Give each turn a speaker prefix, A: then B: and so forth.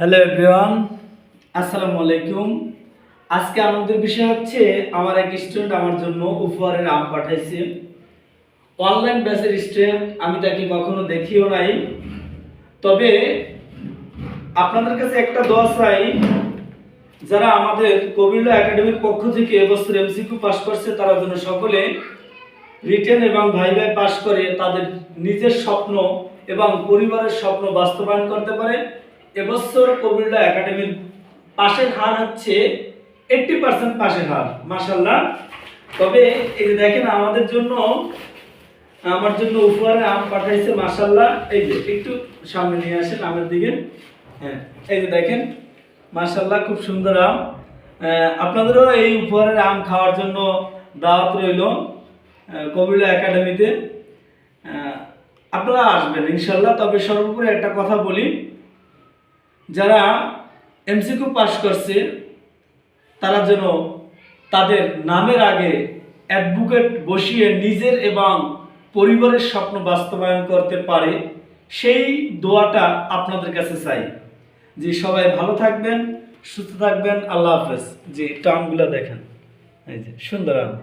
A: Hello everyone, আসসালামু আলাইকুম। আজকে আনন্দের বিষয় হচ্ছে, আমার এক স্টুডেন্ট আমার জন্য উপহারের আম পাঠাইছে। অনলাইন ব্যাচের স্টুডেন্ট আমি তাকে কখনো দেখিও নাই। তবে আপনাদের কাছে একটা দোয়া চাই, যারা আমাদের কবিল্লা একাডেমির পক্ষ থেকে এবছর এমসিকিউ পাস করছে, তারা যেন সকলে রিটেন এবং ভাই ভাই পাস করে তাদের নিজের স্বপ্ন এবং পরিবারের স্বপ্ন বাস্তবায়ন করতে পারে। এবছর কবিল্লা একাডেমির পাশের হার হচ্ছে এইটটি পার্সেন্ট পাশের হার মাসাল্লাহ তবে এই যে দেখেন আমাদের জন্য, আমার জন্য উপহারে আম পাঠাইছে মাসাল্লাহ এই যে, একটু সামনে নিয়ে আসেন আমের দিকে। হ্যাঁ এই যে দেখেন মাসাল্লাহ খুব সুন্দর আম। আপনাদেরও এই উপহারের আম খাওয়ার জন্য দাওয়াত রইল কবিলা একাডেমিতে। আপনারা আসবেন ইনশাল্লাহ তবে সর্বোপরি একটা কথা বলি যারা এমসিকিউ পাস করছে, তারা যেন তাদের নামের আগে অ্যাডভোকেট বসিয়ে নিজের এবং পরিবারের স্বপ্ন বাস্তবায়ন করতে পারে, সেই দোয়াটা আপনাদের কাছে চাই। যে সবাই ভালো থাকবেন, সুস্থ থাকবেন, আল্লাহ হাফেজ। যে টার্মগুলো দেখেন। এই যে, সুন্দর